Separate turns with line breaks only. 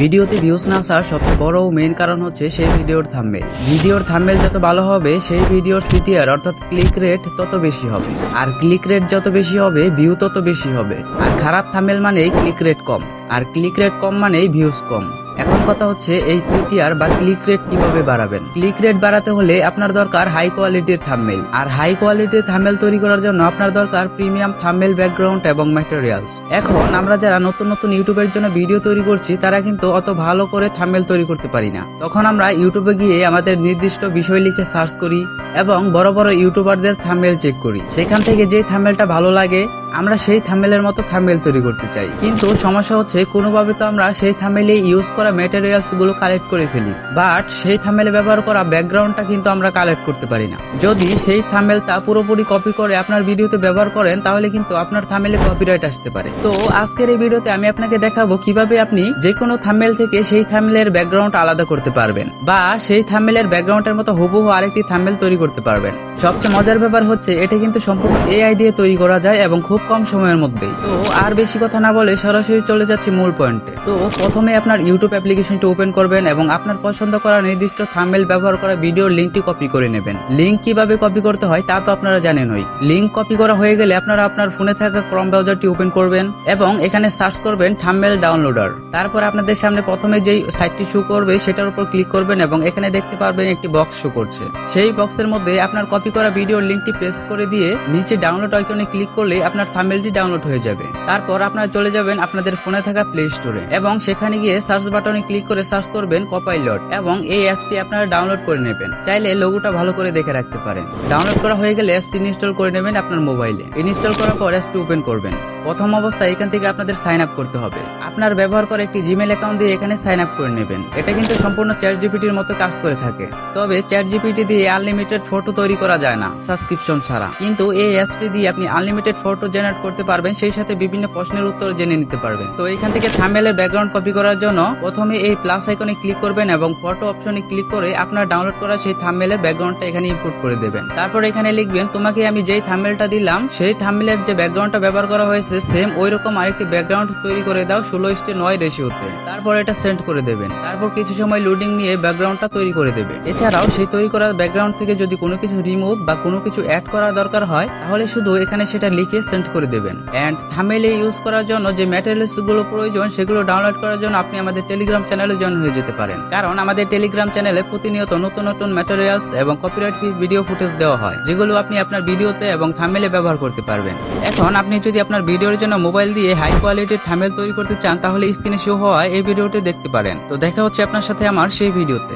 ভিডিওতে ভিউজ না আসার সবচেয়ে বড় ও মেইন কারণ হচ্ছে সেই ভিডিওর থাম্বেল ভিডিওর থাম্বেল যত ভালো হবে, সেই ভিডিওর সিটিআর অর্থাৎ ক্লিক রেট তত বেশি হবে। আর ক্লিক রেট যত বেশি হবে ভিউ তত বেশি হবে। আর খারাপ থাম্বেল মানেই ক্লিক রেট কম। আর ক্লিক রেট কম মানেই ভিউজ কম। এখন কথা হচ্ছে এই সিটিআর বা ক্লিক রেট কীভাবে বাড়াবেন? ক্লিক রেট বাড়াতে হলে আপনার দরকার হাই কোয়ালিটির থাম্বেল আর হাই কোয়ালিটির থাম্বেল তৈরি করার জন্য আপনার দরকার প্রিমিয়াম থাম্বেল ব্যাকগ্রাউন্ড এবং ম্যাটেরিয়ালস এখন আমরা যারা নতুন নতুন ইউটিউবের জন্য ভিডিও তৈরি করছি, তারা কিন্তু অত ভালো করে থাম্বেল তৈরি করতে পারি না। তখন আমরা ইউটিউবে গিয়ে আমাদের নির্দিষ্ট বিষয় লিখে সার্চ করি এবং বড় বড় ইউটিউবারদের থাম্বেল চেক করি। সেখান থেকে যে থাম্বেলটা ভালো লাগে আমরা সেই থাম্বেলের মতো থাম্বেল তৈরি করতে চাই। কিন্তু সমস্যা হচ্ছে, কোনোভাবে তো আমরা সেই থাম্বেলে ইউজ করা ম্যাটেরিয়ালসগুলো কালেক্ট করে ফেলি। বাট সেই থাম্বেলে ব্যবহার করা ব্যাকগ্রাউন্ডটা কিন্তু আমরা কালেক্ট করতে পারি না। যদি সেই থাম্বেলটা পুরোপুরি কপি করে আপনার ভিডিওতে ব্যবহার করেন, তাহলে কিন্তু আপনার থাম্বেলে কপিরাইট আসতে পারে। তো আজকের এই ভিডিওতে আমি আপনাকে দেখাবো কীভাবে আপনি যে কোনো থাম্বেল থেকে সেই থামেলের ব্যাকগ্রাউন্ড আলাদা করতে পারবেন, বা সেই থাম্বেলের ব্যাকগ্রাউন্ডের মতো হুবহু আরেকটি থাম্বেল তৈরি করতে পারবেন। সবচেয়ে মজার ব্যাপার হচ্ছে, এটা কিন্তু সম্পূর্ণ এআই দিয়ে তৈরি করা যায় এবং খুব কম সময়ের মধ্যেই। তো আর বেশি কথা না বলে সরাসরি চলে যাচ্ছে মূল পয়েন্টে তো প্রথমে আপনার ইউটিউব অ্যাপ্লিকেশনটি ওপেন করবেন এবং আপনার পছন্দ করা নির্দিষ্ট থাম্বেল ব্যবহার করা ভিডিওর লিঙ্কটি কপি করে নেবেন। লিঙ্ক কীভাবে কপি করতে হয় তা তো আপনারা জানেনই। লিঙ্ক কপি করা হয়ে গেলে আপনারা আপনার ফোনে থাকা ক্রম ব্রাউজারটি ওপেন করবেন এবং এখানে সার্চ করবেন থাম্বেল ডাউনলোডার তারপর আপনাদের সামনে প্রথমে যেই সাইটটি শো করবে, সেটার উপর ক্লিক করবেন এবং এখানে দেখতে পারবেন একটি বক্স শো করছে। সেই বক্সের মধ্যে আপনার কপি করা ভিডিওর লিঙ্কটি পেস্ট করে দিয়ে নিচে ডাউনলোড আইকনে ক্লিক করলে আপনার থাম্বেলটি ডাউনলোড হয়ে যাবে। তারপর আপনারা চলে যাবেন আপনাদের ফোনে থাকা প্লে স্টোরে এবং সেখানে গিয়ে সার্চ বাটনে ক্লিক করে সার্চ করবেন কপাইলট এবং এই অ্যাপটি আপনারা ডাউনলোড করে নেবেন। চাইলে লোগোটা ভালো করে দেখে রাখতে পারেন। ডাউনলোড করা হয়ে গেলে অ্যাপটি ইনস্টল করে নেবেন আপনার মোবাইলে ইনস্টল করার পর অ্যাপটি ওপেন করবেন। প্রথম অবস্থায় এখান থেকে আপনাদের সাইন আপ করতে হবে। আপনার ব্যবহার করে একটি জিমেল অ্যাকাউন্ট দিয়ে এখানে সাইন আপ করে নেবেন। এটা কিন্তু সম্পূর্ণ চ্যাট জিপিটির মতো কাজ করে থাকে। তবে চ্যাট জিপিটি দিয়ে আনলিমিটেড ফটো তৈরি করা যায় না সাবস্ক্রিপশন ছাড়া। কিন্তু এই অ্যাপসটি দিয়ে আপনি আনলিমিটেড ফটো জেনারেট করতে পারবেন, সেই সাথে বিভিন্ন প্রশ্নের উত্তর জেনে নিতে পারবেন। তো এখান থেকে থাম্বেলের ব্যাকগ্রাউন্ড কপি করার জন্য প্রথমে এই প্লাস আইকনে ক্লিক করবেন এবং ফটো অপশনে ক্লিক করে আপনার ডাউনলোড করা সেই থাম্বেলের ব্যাকগ্রাউন্ডটা এখানে ইনপুট করে দেবেন। তারপর এখানে লিখবেন, তোমাকে আমি যেই থাম্বেলটা দিলাম, সেই থাম্বেলের যে ব্যাকগ্রাউন্ডটা ব্যবহার করা হয়েছে সেম ওই রকম আরেকটি ব্যাকগ্রাউন্ড তৈরি করে দাও, ষোলো ইস্টে নয় রেশিওতে। তারপর এটা সেন্ড করে দেবেন। তারপর কিছু সময় লোডিং নিয়ে ব্যাকগ্রাউন্ডটা তৈরি করে দেবে। এছাড়াও সেই তৈরি করা ব্যাকগ্রাউন্ড থেকে যদি কোনো কিছু রিমুভ বা কোনো কিছু অ্যাড করা দরকার হয়, তাহলে শুধু এখানে সেটা লিখে সেন্ড করে দেবেন। অ্যান্ড থামেলে ইউজ করার জন্য যে ম্যাটেরিয়ালসগুলো প্রয়োজন, সেগুলো ডাউনলোড করার জন্য আপনি আমাদের টেলিগ্রাম চ্যানেলে জয়েন হয়ে যেতে পারেন। কারণ আমাদের টেলিগ্রাম চ্যানেলে প্রতিনিয়ত নতুন নতুন ম্যাটেরিয়ালস এবং কপিরাইট ভিডিও ফুটেজ দেওয়া হয়, যেগুলো আপনি আপনার ভিডিওতে এবং থামেলে ব্যবহার করতে পারবেন। এখন আপনি যদি আপনার ভিডিওর জন্য মোবাইল দিয়ে হাই কোয়ালিটির থামেল তৈরি করতে চান, তাহলে স্ক্রিনে শো হওয়া এই ভিডিওটি দেখতে পারেন। তো দেখা হচ্ছে আপনার সাথে আমার সেই ভিডিওতে।